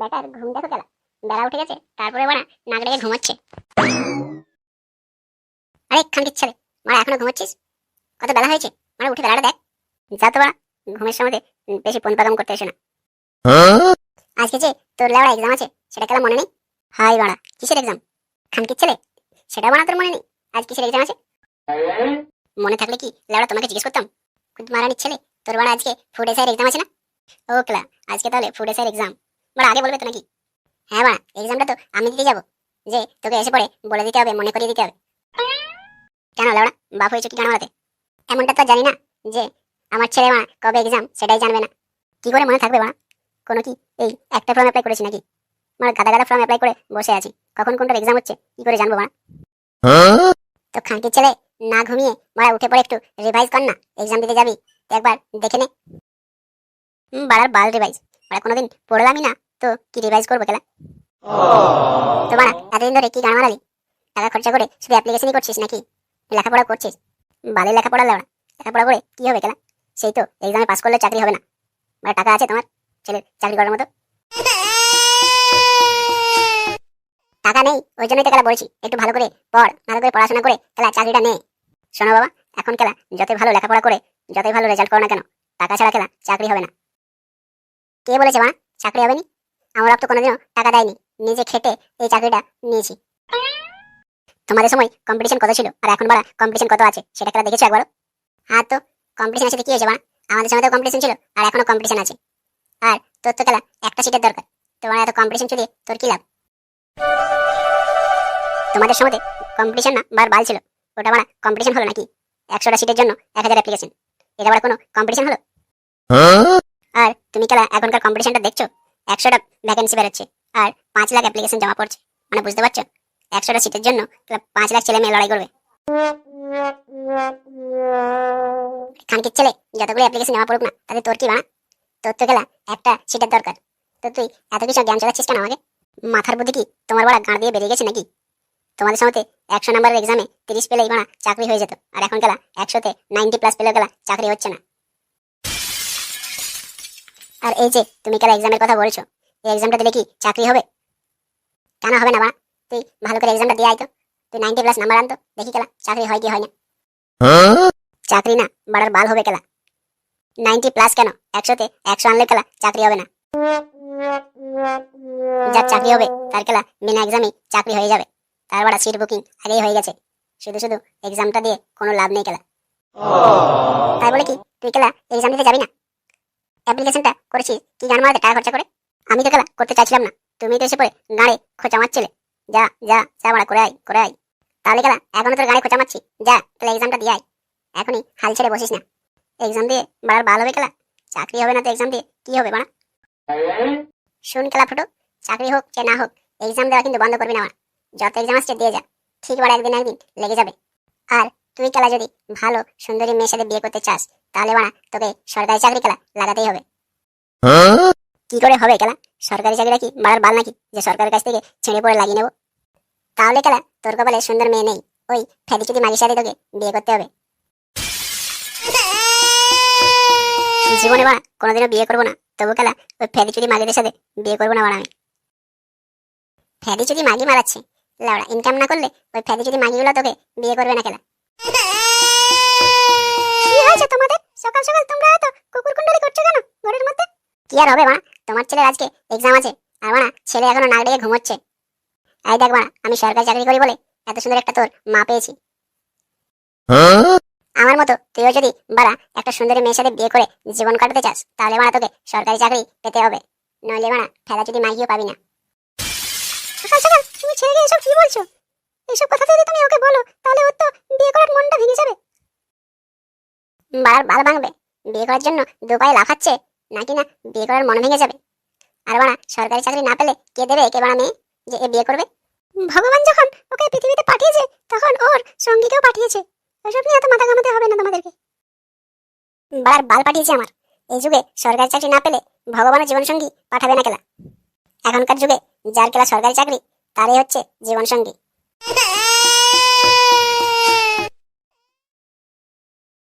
Better ঘুম দেখো কেলা বেলা উঠে গেছে তারপরে বানা নাক ডেকে ঘুমাচ্ছে। আরে খানকির ছেলে মারা, এখনও ঘুমাচ্ছিস? কত বেলা হয়েছে? মারা, উঠে বেলাটা দেখ। যা তো বাড়া ঘুমের সময় বেশি পন পাকাম করতে এসে না। আজকে যে তোর লেওড়া এক্সাম আছে, সেটা কেলা মনে নেই? হাই বাড়া কিসের এক্সাম খানকির ছেলে? সেটা বানা তোর মনে নেই? আজ কিসের এক্সাম আছে? মনে থাকলে কি লেওড়া তোমাকে জিজ্ঞেস করতাম? কিন্তু মারানির ছেলে, তোর বাড়া আজকে ফুড এসআইয়ের এক্সাম আছে না? ও ক্লা, আজকে তাহলে ফুড এসআইয়ের এক্সাম বাড়া আগে বলবে তো নাকি? হ্যাঁ বাড়া এক্সামটা তো আমি দিতে যাব। যে তোকে এসে পড়ে বলে দিতে হবে, মনে করিয়ে দিতে হবে। কেন লেওড়া, বাপ হয়েছে কি কেন বলাতে এমনটা তো জানি না যে আমার ছেলে মা কবে এক্সাম সেটাই জানবে না। কি করে মনে থাকবে মা কোনো কি এই একটা ফর্ম অ্যাপ্লাই করেছি নাকি? মানে গাদা গাদা ফর্ম অ্যাপ্লাই করে বসে আছি। কখন কোনটার এক্সাম হচ্ছে, কি করে জানব মা তো খানকির ছেলে না ঘুমিয়ে মারা উঠে পড়ে একটু রিভাইজ কর না এক্সাম দিতে যাবি। একবার দেখে নে। বাড়ার বাল রিভাইজ মারা কোনোদিন পড়লামই না। তো কি রিভাইজ করব খেলা তো মারা এতদিন ধরে কি গান মারালি টাকা খরচা করে শুধু অ্যাপ্লিকেশনই করছিস নাকি? লেখাপড়া করছিস? বালে লেখাপড়া লেওয়া লেখাপড়া করে কি হবে খেলা সেই তো এক্সামে পাস করলে চাকরি হবে না। মানে টাকা আছে তোমার? ছেলের চাকরি করার মতো? টাকা নেই ওই জন্যই তো খেলা বলছি একটু ভালো করে পড় ভালো করে পড়াশোনা করে খেলা চাকরিটা নে। শোনো বাবা এখন খেলা যতই ভালো লেখাপড়া করে যতই ভালো রেজাল্ট করো না কেন টাকা ছাড়া খেলা চাকরি হবে না। কে বলেছে মা চাকরি হবে নি? আমার তো কোনোদিনও টাকা দেয়নি। নিজে খেটে এই চাকরিটা নিয়েছি। তোমাদের সময় কম্পিটিশন কত ছিল? আর এখন বাড়া কম্পিটিশন কত আছে? সেটা খেলা দেখেছ একবার হ্যাঁ তো কম্পিটিশন আছে কি হয়েছে মা আমাদের সময় তো কম্পিটিশন ছিল আর এখনও কম্পিটিশন আছে। আর তোর তো খেলা একটা সিটের দরকার। তোমার এত কম্পিটিশন চলিয়ে তোর কি লাভ? তোমাদের সময় কম্পিটিশন না বার বাল ছিল। ওটা মানে কম্পিটিশন হলো নাকি? একশোটা সিটের জন্য এক হাজার অ্যাপ্লিকেশন এটা আবার কোনো কম্পিটিশন হলো? আর তুমি খেলা এখনকার কম্পিটিশনটা দেখছ? একশোটা ভ্যাকেন্সি বেরোচ্ছে আর পাঁচ লাখ অ্যাপ্লিকেশন জমা পড়ছে। মানে বুঝতে পারছ? একশোটা সিটের জন্য পাঁচ লাখ ছেলে মেয়ে লড়াই করবে। খানকির ছেলে যতগুলো অ্যাপ্লিকেশন জমা পড়ুক না, তাতে তোর কি বানা? তোর তো খেলা একটা সিটের দরকার। তো তুই এত কিছু জ্ঞান চালাচ্ছিস কেন আমাকে? মাথার বুদ্ধি কি তোমার বড় গাঁড় দিয়ে বেরিয়ে গেছে নাকি? তোমাদের সময়তে একশো নাম্বারের এক্সামে তিরিশ পেলেই বানা চাকরি হয়ে যেত। আর এখন গেলা একশোতে নাইনটি প্লাস পেলেও গেলা চাকরি হচ্ছে না। আর এই যে, তুমি কেলা এক্সামের কথা বলছো? এই এক্সামটা দিলে কি চাকরি হবে? কেন হবে না বা তুই ভালো করে এক্সামটা দিয়ে আয় তুই নাইনটি প্লাস নাম্বার আনতো দেখি কেলা, চাকরি হয় কি হয় না। চাকরি না, বাড়ার বাল হবে কেলা। নাইনটি প্লাস কেন? একশোতে একশো আনলে কেলা, চাকরি হবে না। যার চাকরি হবে, তার কেলা, বিনা এক্সামে চাকরি হয়ে যাবে। তার বাড়া সিট বুকিং আগেই হয়ে গেছে। শুধু শুধু এক্সামটা দিয়ে কোনো লাভ নেই কেলা। তাই বলে কি, তুই কেলা এক্সাম দিতে যাবি না? অ্যাপ্লিকেশনটা করেছিস কি গান মারাতে টাকা খরচা করে? আমি তো কেলা করতে চাইছিলাম না। তুমি তো এসে পড়ে গাড়ে খোঁচা মারছিলে। যা যা যা মারা করে আয় করে আয়। তাহলে কেলা এখনও তোর গাড়ি খোঁচা মারছি। যা, তাহলে এক্সামটা দিয়ে আয়। এখনই হাল ছেড়ে বসিস না। এক্সাম দিয়ে বাড়ার ভালো হবে কেলা চাকরি হবে না তো এক্সাম দিয়ে কি হবে বানা শুন খেলা ফুটো, চাকরি হোক যে না হোক এক্সাম দেওয়া কিন্তু বন্ধ করবি না যত এক্সাম আসছে দিয়ে যা। ঠিক বাড়া একদিন একদিন লেগে যাবে। আর তুই খেলা যদি ভালো, সুন্দরী মেয়ের সাথে বিয়ে করতে চাস তাহলে বাড়া, তোকে সরকারি চাকরি খেলা লাগাতেই হবে। কি করে হবে খেলা? সরকারি চাকরিটা কি বাড়ার বাল নাকি যে সরকারের কাছ থেকে ছেড়ে পড়ে লাগিয়ে নেব? তাহলে খেলা, তোর কপালে সুন্দর মেয়ে নেই। ওই ফেদি চুদি মাগির সাথে তোকে বিয়ে করতে হবে। জীবনে বাড়া, কোনোদিনও বিয়ে করব না। তবু খেলা, ওই ফেদি চুদি মাগিদের সাথে বিয়ে করব না বাড়া আমি। ফেদি চুদি মাগি মারাচ্ছে। লাউড়া ইনকাম না করলে ওই ফেদি চুদি মাগিগুলো তোকে বিয়ে করবে না খেলা। কি হয়েছে তোমাদের? সকাল সকাল তোমরা এত কুকুর কুণ্ডলি করছ কেন ঘরের মধ্যে? কি আর হবে মা তোমার ছেলের আজকে এক্সাম আছে। আর মা ছেলে এখনও নাক ডেকে ঘুমোচ্ছে। এই দেখ মা আমি সরকারি চাকরি করি বলে এত সুন্দর একটা তোর মা পেয়েছি। আমার মতো তুইও যদি বাড়া একটা সুন্দরী মেয়ের সাথে বিয়ে করে জীবন কাটাতে চাস, তাহলে মারা তোকে সরকারি চাকরি পেতে হবে। নইলে মারা ফেলা যদি মাগিও পাবি না। সকাল সকাল, তুমি ছেলেকে এসব কি বলছো? এইসব কথা যদি তুমি ওকে বলো, তাহলে ওর তো বিয়ে করার মনটা ভেঙে যাবে। বার বাল ভাঙবে। বিয়ে করার জন্য দু পায়ে লাফাচ্ছে, নাকি না বিয়ে করার মন ভেঙে যাবে? আর বানা সরকারি চাকরি না পেলে কে দেবে কে বানা মেয়ে যে এ বিয়ে করবে? ভগবান যখন ওকে পৃথিবীতে পাঠিয়েছে, তখন ওর সঙ্গীকেও পাঠিয়েছে। ওসব নিয়ে এত মাথা ঘামাতে হবে না তোমাদেরকে। বার বাল পাঠিয়েছে আমার। এই যুগে সরকারি চাকরি না পেলে ভগবানের জীবন সঙ্গী পাঠাবে না কেলা। এখনকার যুগে যার কেলা সরকারি চাকরি, তারই হচ্ছে জীবন সঙ্গী